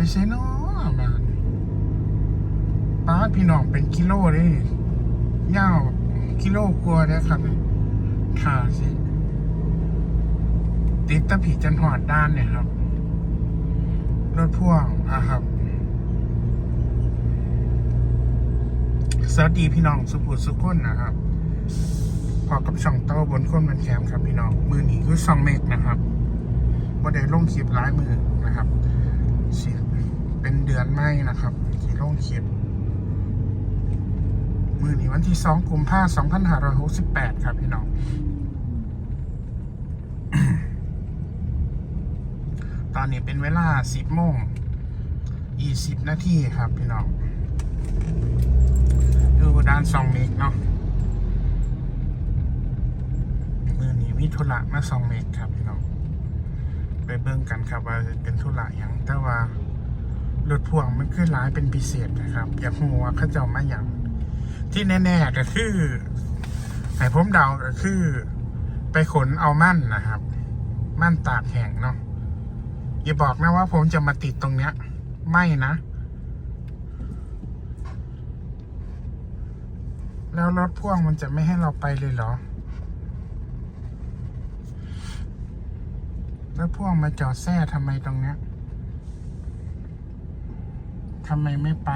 ไปใช้น้อบ้านป้าพี่น้องเป็นกิโลเลยยาวกิโลกลัวาเนี่ยครับถ่าสิติดตะผีจันหอดด้านเนี่ยครับ รถพ่วงอะครับ สวัสดีพี่น้องสุภูสุขคนนะครับ พอกับช่องเต้าบนคนมันแคมครับพี่น้อง มือหนี้คือซองเมกนะครับว่ได้ลงคลิปร้ายมือนะครับสิ เป็นเดือนไม่นะครับที่ลงคลิปมือนี้วันที่สองกุมภาสองพันห้าร้อยหกสิบแปดครับพี่น้องตอนนี้เป็นเวลาสิบโมงยี่สิบนาทีครับพี่น้องดูด้านซองเมกเนาะมือนี้มีธุระมาซองเมกครับพี่น้องไปเบิ่งกันครับว่าเป็นธุระหยังแต่ว่า รถพ่วงมันคือร้ายเป็นพิเศษนะครับ อยากรู้ว่าเขาเจ้ามาอย่าง ที่แน่ ๆ ก็คือให้ผมเดาก็คือ ไปขนเอามั่นนะครับ มั่นตากแห้งเนาะอย่าบอกนะว่าผมจะมาติดตรงเนี้ย ไม่นะ แล้วรถพ่วงมันจะไม่ให้เราไปเลยเหรอรถพ่วงมาจอดแซ่ทำไมตรงเนี้ย ทำไมไม่ไป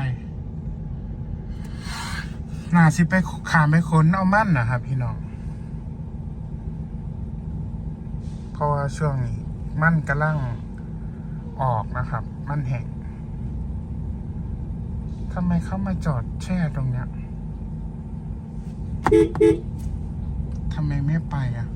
น่าสิไปขามไปขนเอามั่นนะครับพี่น้องเพราะว่าช่วงนี้มั่นกำลังออกนะครับ มั่นแห่งทำไมเขามาจอดแช่ตรงเนี้ยทำไมไม่ไปอะ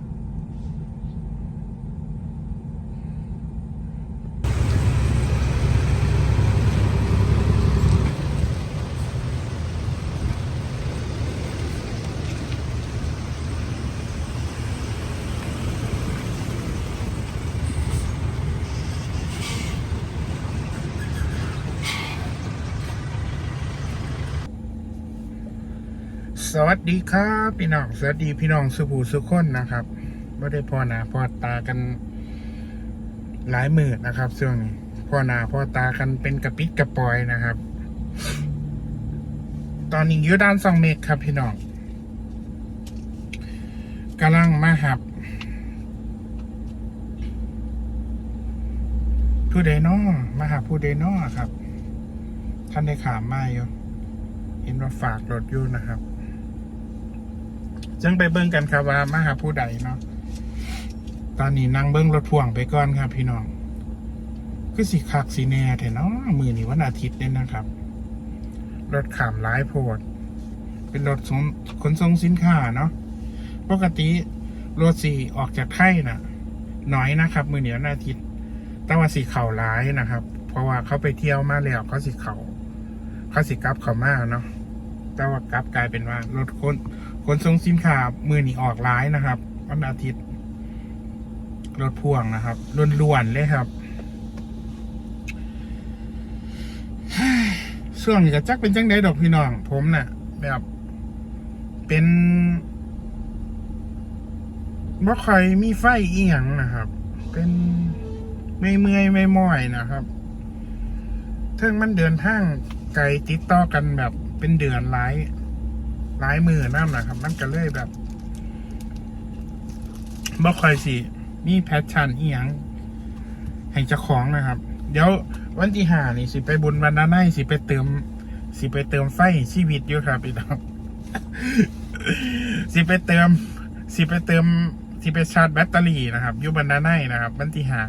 ส วัสดีครับพี่น้องสวัสดีพี่น้องสุภูสุคนนะครับไม่ได้พอหนาพ่อตากันหลายหมื่นนะครับช่วงนี้พอหนาพ่อตากันเป็นกระปิดกระปอยนะครับ ตอนนี้อยู่ด้านสองเมตรครับพี่น้องกำลังมาหับผู้ใดนอมาหาผู้ใดนอครับ ท่านได้ขามมาอยู่เห็นว่าฝากรถอยู่นะครับ จังไปเบิ้งกันครับว่ามาหาผู้ใดเนาะตอนนี้นั่งเบิ้งรถพ่วงไปก่อนครับ พี่น้องคือสิคักสีแน่แถเนาะมือนี้วันอาทิตย์เนี่ยนะครับ รถขามหลายโพด เป็นรถส่งขนส่งสินค้าเนาะปกติรถสีออกจากไข่น่ะน้อยนะครับ มือเหนี้วันอาทิตย์แต่ว่าสีเข่าร้ายนะครับ เพราะว่าเขาไปเที่ยวมาแล้วเขาสิเขาเขาสิกลับเขามาเนาะแต่ว่ากลับกลายเป็นว่ารถคน ขนส่งสินค้ามือนี่ออกร้ายนะครับวันอาทิตย์ รถพ่วงนะครับล้วนๆเลยครับช่วงนี้ก็จักเป็นจังไดดอกพี่น้อง ผมนะ่ะ แบบเป็นบ่ค่อยมีไฟอีหยังนะครับ เป็นไม่เมื่อยไม่ม่อยนะครับเทิงมันเดินทางไกลติดต่อกันแบบเป็นเดือนหลาย หลายมือนั่นะครับ มันก็เลยแบบบ่ค่อยสิ มีแพชชั่นอีหยังให้เจ้าของนะครับ เดี๋ยววันที่ห้านี่สิไปบุญวันนั้นให้สิไปเติม สิไปเติมไฟชีวิตอยู่ครับพี่น้องสิไปเติม สิไปเติม สิไปชาร์จแบตเตอรี่นะครับอยู่บันไดไนนะครับ วันที่ห้า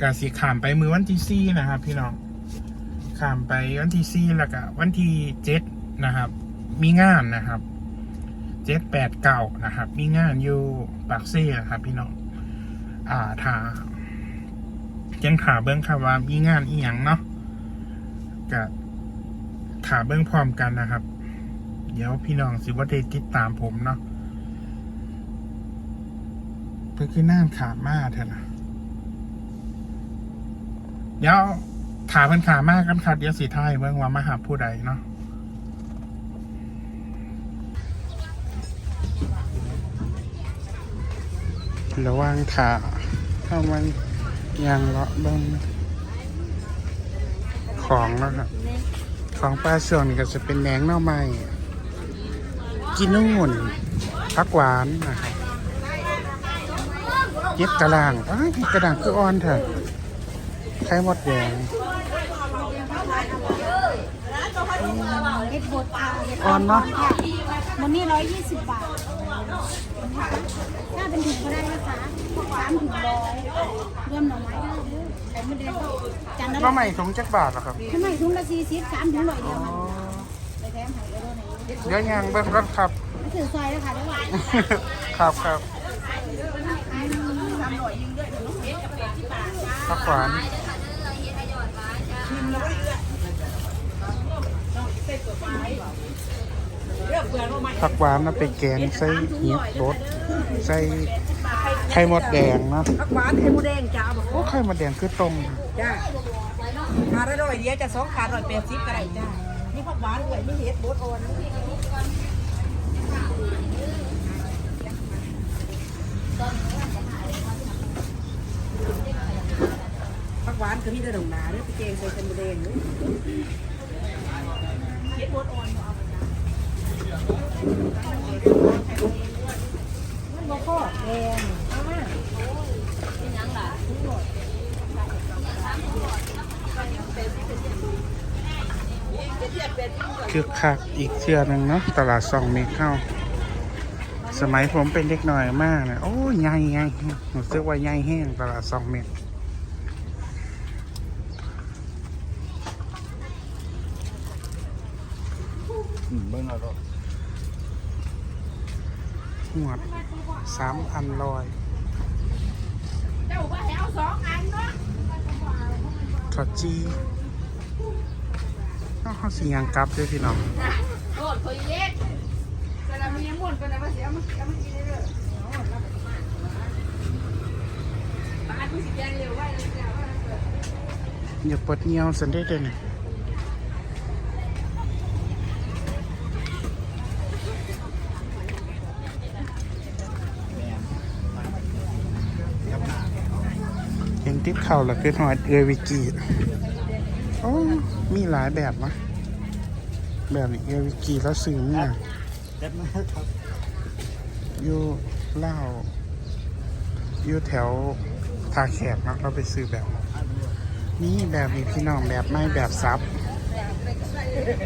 กะสิขามไปมือวันที่สี่นะครับ พี่น้องขามไปวันที่สี่แล้วก็วันที่เจ็ดนะครับ มีงานนะครับเจ็ดแปดเก้านะครับ มีงานอยู่ปากเซ่นะครับ พี่น้องอ่าถายังถาเบิ้งครับว่ามีงานอีหยังเนาะกับถาเบิ้งพร้อมกันนะครับ เดี๋ยวพี่น้องสิว่าได้ติดตามผมเนาะเพื่อคือน้าขามาเถอะนะเดี๋ยวถาเพิ่นขามากกันครับเดี๋ยวสีไทยเบิ้งว่ามาหาผู้ใดเนาะ ระหว่างขาถ้ามันยางเลาะเบ้างของแล้วครับ ของปลาส่วนนี่ก็จะเป็นแหนงหน่อไม้กินนู่นผักหวานนะครับเย็ดกระด้างอ้ายเฮ็ดกระด้างคืออ่อนเถอะไข่มดแดงเห็ดบดอ่าเห็ดอ่อนเนาะค่ะมันนี่ร้อยยี่สิบบาทถ้าเป็นถุงก็ได้นะคะสามถุงร้อยรวมหน่อไม้ได้ด้วยแต่ไม่ได้จานละหน่อไม้ถุงจักบาทเหรอครับทำไมถุงละสี่สิบสามถุงร้อยเดียวมันไปแถมให้ได้ด้วยไหนเดี๋ยวยังเบิ่งก่อนครับไม่ถือซอยแล้วค่ะได้ไหมครับครับผักหวาน ผักหวานนะไปแกงใส่เหียบรสใส่ไข่มดแดงเนาะผักหวานไข่มดแดงจ้าบอกโอ้ไข่มดแดงคือตรงจ้าขาละร้อยเดียวจะสองขาร้อยแปดสิบก็ได้จ้านี่ผักหวานด้วยนี่เห็ดบดอ่อนผักหวานคือมีแต่ดอกหนาเด้อพี่เจงใส่ไข่มดแดงเด้อเห็ดบดอ่อนเอา มันบ่พอแดงเอามาคือคักอีกเชือหนึ่งเนาะตลาดซองเมกเข้า สมัยผมเป็นเด็กหน่อยมากนะโอ้ยใหญ่ใหญ่รู้สึกว่าใหญ่แห้งตลาดซองเมก เบิ่งเอาก็ หวดสามพันลอยขอจีต้องเขาสียางกลับด้วยพี่น้องโดดเขาเล็กแต่เรามีหมดกันนะว่าเสียมันเสียมันกินได้เลยบ้านผู้สิแดงเร็วไว้เลยจ้าว่าเกิดอย่าเปิดเงียวสันได้เด่น เห็นทิปเข่าแล้วคือหอยเอวิกีโอ้มีหลายแบบนะแบบนี้เอวิกีแล้วซื้อเนี่ยอยู่เล่าอยู่แถวทาแขกนะเราไปซื้อแบบ นี่แบบนี้พี่น้องแบบไม่แบบซับ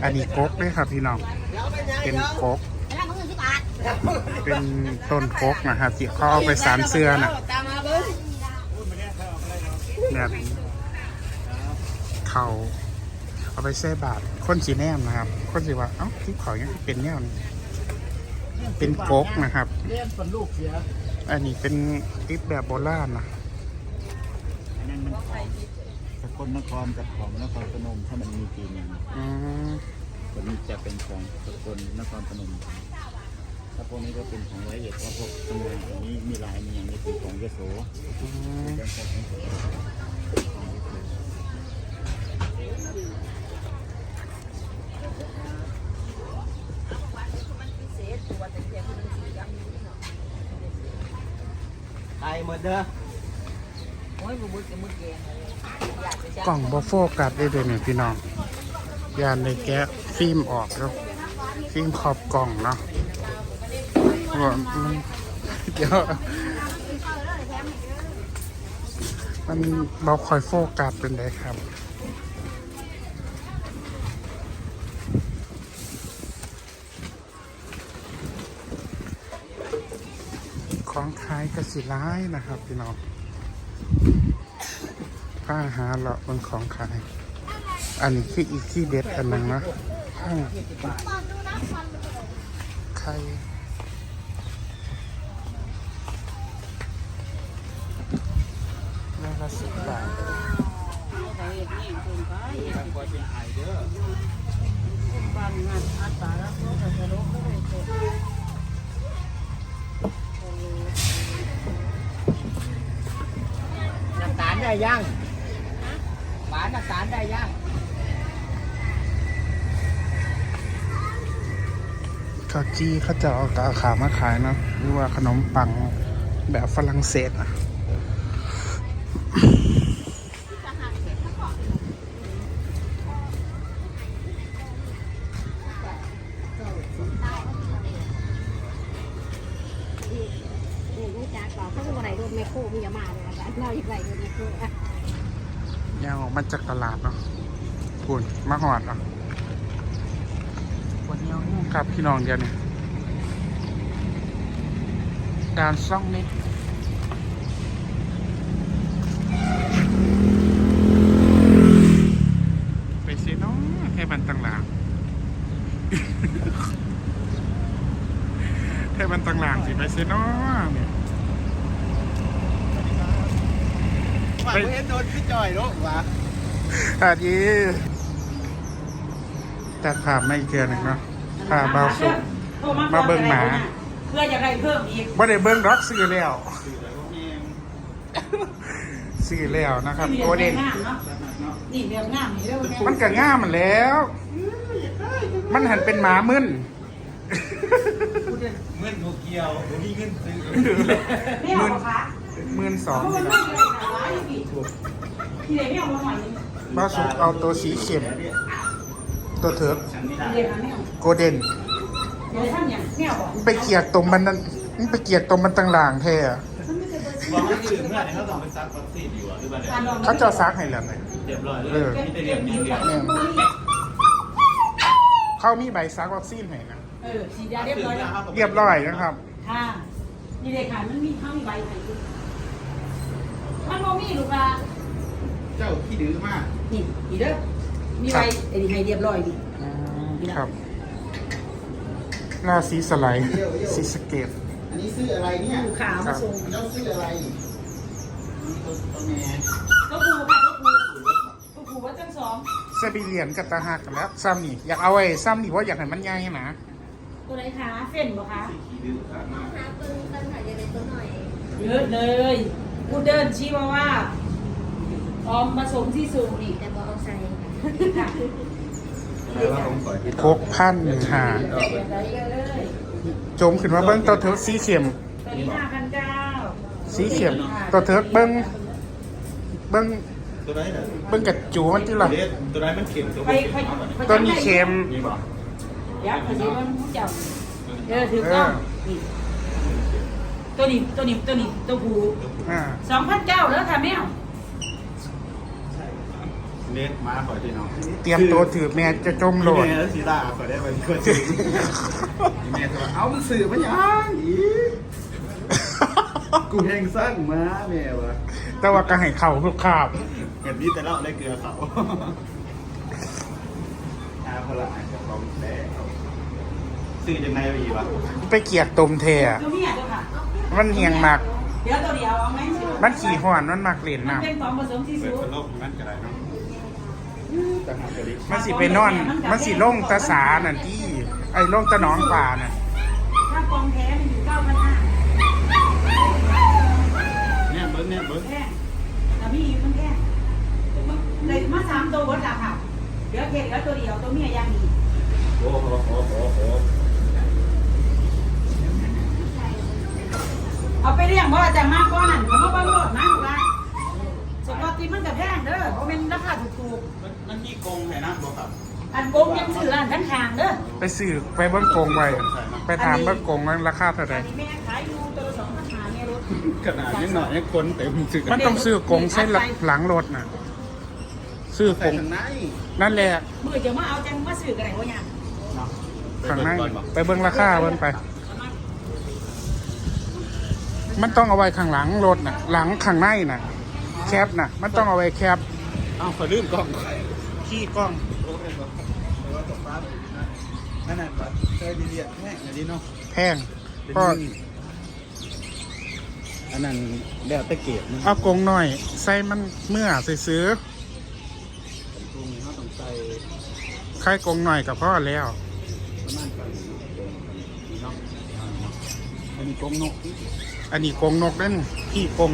อันนี้กกด้วยครับพี่น้อง เป็นกกแล้วมันคือสิบบาทเป็นต้นกกนะครับที่เขาเอาไปสานเสื้อน่ะ แบบนี้เขาเอาไปใส่บาทคนสีแนมนะครับ คนสีว่าเอ้าที่เขายังเป็นแนวนี้เป็นกกนะครับ เลี้ยงคนลูกเสียอันนี้เป็นติ๊บแบบโบราณนะอันนั้นมันของสกลนครกับของนครพนมถ้ามันมีปีหนึ่งอืมตัวนี้จะเป็นของสกลนครพนมถ้าพวกนี้ก็เป็นของร้อยเอ็ดเพราะพวกทำงานตรงนี้มีหลายมีอย่างนี้เป็นของยโสอืม เป็นของยโส ไอ้หมด เด้อ โอ้ยบุบุจะมึงเกงกล่องบอโฟกัสได้เลยเนี่ยพี่น้อง ยานในแกะฟิล์มออกแล้วฟิล์มขอบกล่องเนาะว่ามันเดี๋ยวมันบอคอยโฟกัสเป็นไงครับ ของขายกสิร้ายนะครับพี่น้องผ้าหาเลาะบนของขาย อันนี้คืออีกที่เด็ดอันหนึงนะข้างไข่แม่ละสิบบาทน้ำตาล ได้ยังหวานน้ำตาลได้ยังข้าวจี้เขาจะเอากาขามาขายเนาะหรือว่าขนมปังแบบฝรั่งเศสอะ ไหลเงินนะคืออะยางออกมาจากตลาดเนาะพูนมาหอดเนาะวันนี้ครับพี่น้องเดียวนี่การซ่องเม็ดไปเสียเน้องแค่บันตังหลาง แค่บันตังหลางสิไปเสียเน้องเนี่ย ว่าเห็นโดนพี่จอยลูกวะสวัสดีแต่ขาบไม่เกินหนึ่งเนาะขาเบาสุด มาเบิ่งหมา เพื่อจะได้เพิ่มอีกบ่ได้เบิ้งร็อกซื้อแล้วซื้อแล้วนะครับโกเด้นงามเนาะนี่เรียบงามนี่เรียบงามมันก็ง่ามมันแล้ว มันหันเป็นหมามึนเงินโนเกียวมีเงินซื้อไม่เอาเหรอคะมื่นสอง ที่ไหนไม่เอามาหน่อยนึงเบาสุดเอาตัวสีเข็มตัวเถิกเดี๋ยวนะไม่เอาโกเด้นเดี๋ยวท่านอย่างไม่เอาบอกมันไปเกลียดตรงมันนั่นมันไปเกลียดตรงมันต่างหลางแท้อะบอกว่าตื่นเมื่อไหร่เขาต้องไปซักวัคซีนอยู่อะหรือเปล่าเนี่ยการลองเขาเจะซักให้แล้วไงเรียบร้อยเอเลอยมีแต่เรียบมีเรียบเนี่ยเขามีใบซักวัคซีนให้นะเออสีดาเรียบร้อยแล้วเรียบร้อยนะครับ ค่ะนี่เลยค่ะมันมีข้าวมีใบไข่ด้วยมันโมมีลูกละ เจ้าขี้ดื้อมาก นี่อีเด้อมีใบไอ้นี่ให้เรียบร้อยดิครับราศีสไลด์สีสะเกตอันนี้ซื้ออะไรเนี่ยลูกค้ามาส่งเจ้าซื้ออะไรตัวแม่ก็ครูค่ะก็ครูก็ครูว่าจังสองเซบีเลียนกับตาหักกันแล้วซ้ำนี่อยากเอาไอ้ซ้ำนี่ว่าอยากให้มันใหญ่นะตัวไหนคะเฟ้นบ่คะขี้ดื้อครับหาปึงปัญหาจะได้ตัวหน่อยเยอะเลยพูดเดินชี้ว่าว่า ออมผสมที่สูงนี่แต่บอกเอาใส่ค่ะแล้วผมขอที่หกพันหาเดี๋ยวเลยเลยจมขึ้นมาเบิ้งตัวเถิกสีเข็มตัวนี้ห้าพันเก้าสีเข็มตัวเถิกเบิ้งเบิ้งตัวไหนเนี่ยเบิ้งกับจูมันที่หรอตัวไหนมันเข็มตัวไปมันเข็มไปเอาก่อนไปตัวนี้เข็มนี่บอกเดี๋ยวเขาจะมันผู้เจ้าเออถือกล้องนี่ตัวนี้ตัวนี้ตัวนี้ตัวผูอ่าสองพันเก้าแล้วค่ะแมว เน็ตมาขอที่น้องเตรียมตัวถือแม่จะจมโหลดแม่แล้วสีดาขอได้ไหมขอซื้อแม่ตัวเอามันสื่อมันยังอีกูแหงสร้างมาแม่วะแต่ว่าก็ให้เข่าทุกขาบเห็นนี้แต่เราได้เกลือเขาอาพละอาจจะลองแต่เขาซื้อยังไงอีวะไปเกลียดตมเทอะตัวนี้อะเจ้าค่ะมันเหียงหมักเดี๋ยวตัวเดียวเอาไหมมันขี่ห่อนมันหมักเหรียญมันน้เป็นของผสมที่เปิสูดงพัดลมนั่นก็ได้เนาะ ต่างหากก็ดีำมันสิไปนอนมันสิล่งตาสานั่นที่ไอ้ล่งตะหนองป่าน่ะถ้ากองแท้มันอยู่เก้าพันห้าเนี่ยเบิ้งเนี่ยเบิ้งแพงแต่มีอยู่มันแพงเลยมาสามตัวบนราคาเดี๋ยวเห็นแล้วตัวเดียวตัวเมียยังมีโอ้โหโอ้โหโอ้โหเอาไปเลี้ยงว่าจะมากกว่านั้นเขามาบังโลดนะว่า สกอตตีมันจะแพงเด้อเพราะเป็นราคาถูกมันมันมีกรงไหนนะบอกครับๆอันโกงยังซื้อร้านทั้งทางเด้อไปซื้อไปเบิ้งกงไว้ไปถามเบิ้งกงว่าราคาเท่าไหร่อันนี้แม่ขายอยู่ตัวละสองพันหาเนี่ยรถขนาดนี้หน่อยยังคนเต็มสึกมันต้องซื้อกงเส้นหลังรถน่ะ ซื้อกใส่งข้างในนั่นแหละ มือจะมาเอาจังมาซื้อกันไหนวะเนี่ยข้างในไปเบิ้งราคาเบิ้งไป มันต้องเอาไว้ข้างหลังรถน่ะ หลังข้างในน่ะ แคปน่ะมันต้องเอาไว้แคปอ้าวขอลืมกล้องขี้กล้องนั่นน่ะก็เคยเรียนแค่อันนี้เนาะแพงก็อันนั้นแล้วตะเกียบมันเอากงหน่อย ใส่มันเมื่อซื้อตรงนี้เขาต้องใส่ใครกงหน่อยกับพ่อแล้วประมาณกันเนาะอันนี้กรงนก อันนี้กงนกเล่นพี่กง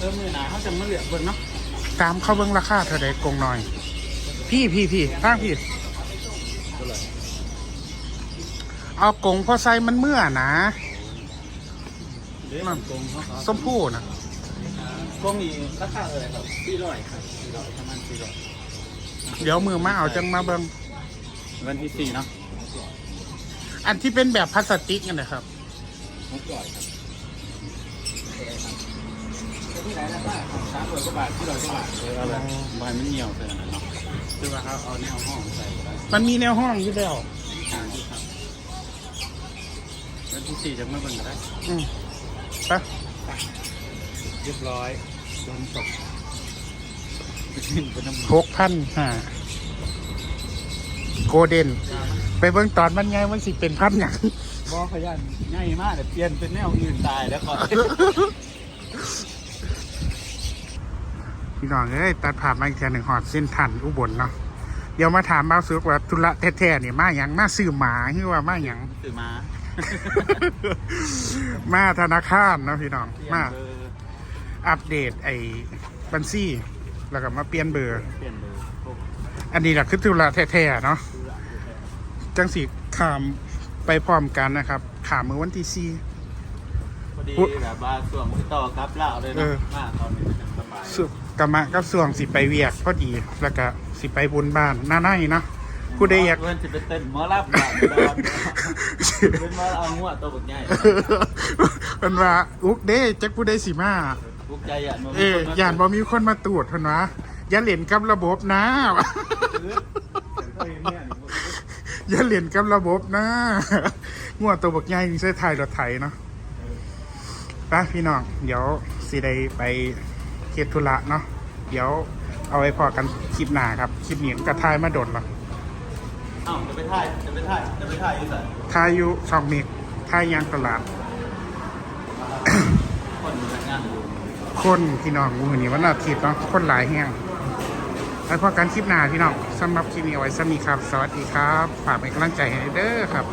เออมือหนาเขาจะมาเหลือเบิ่งเนาะตามเข้าเบิ้งราคาเท่าใดกงหน่อย พี่พี่พี่ทางพี่ เอากงพอใส่มันเมื่อนะ เดี๋ยวมันกรงเขาครับส้มพู่นะกรงนี้ราคาเท่าไหร่ครับสี่ร้อยครับสี่ร้อยประมาณสี่ร้อยเดี๋ยวมือมาเอาจังมาเบิ้งวันที่สี่เนาะอันที่เป็นแบบพลาสติกนั่นนะครับหกร้อยครับ ที่ไหนนะป้าสามร้อยกว่าบาทที่ร้อยกว่าบาทเลยเอาแบบบานมันเหนียวเท่านั้นเนาะคือว่าเขาเอาแนวห้องใส่ก็ได้มันมีแนวห้องอยู่แล้วทางที่ครับแล้วที่สี่จะไม่เบิ่งก็ได้อืมไปเรียบร้อยโดนตกขึ้นเป็นน้ำหกพันห้าโกลเด้นไปเบิ่งตอนมันไงมันสิเป็นพันอย่างบอขยันง่ายมากแต่เปลี่ยนเป็นแนวอื่นตายแล้วก่อน พี่น้องเอ้ยตัดภาพมาอีกแค่หนึ่งหอดเส้นทันอุบลเนาะเดี๋ยวมาถามบ้าวซึกว่าธุระแท้ๆเนี่ยมาหยังมาซื้อหมาหรือว่ามาหยังตื่นมา มาธนาคารเนาะพี่น้องเปลี่ยนมาเบอร์อัปเดตไอ้บัญชีแล้วก็มาเปลี่ยนเบอร์เปลี่ยนเบอร์พวกอันนี้แหละคือธุระแท้ๆเนาะคืออะจังสีขามไปพร้อมกันนะครับขามมือวันที่สี่พอดีพูดแบบว่าส่วงติดต่อครับเล่าเลยเอเนาะอมาตอนนี้มันสบายสุกรรมะกับส่วงสิไปเวียกพอดี แล้วก็สิไปบุญบ้านหน้าในเนาะผู้ใดอยาก เพื่อนจะไปเต้นหมอลับบ้านดอนเป็นหมอเอาหัวตัวบักใหญ่เป็นว่าอุกเด้จักผู้ใดสิมาภูมิใจอะมันเออย่านบ่มีคนมาตรวจเพิ่นว่าอย่าเล่นกับระบบนะอย่าเล่นกับระบบนะงัวตัวบักใหญ่นี่ใช้ถ่ายรถไถเนาะไปพี่น้อง เดี๋ยวสิได้ไป เฮ็ดธุระเนาะเดี๋ยวเอาไว้พอกันคลิปหน้าครับคลิปนี้ก็ถ่ายมาโดนแล้วเอ้าจะไปถ่ายจะไปถ่ายจะไปถ่ายอยู่ไหนถ่ายอยู่ช่องเมกถ่ายยางตลาด คนมีงานอยู่คนพี่น้องมือนี้วันอาทิตย์เนาะคนหลายแห้งไว้พอกันคลิปหน้าพี่น้องสำหรับคลิปนี้เอาไว้สมีครับ สวัสดีครับ ฝากเป็นกำลังใจให้เด้อครับ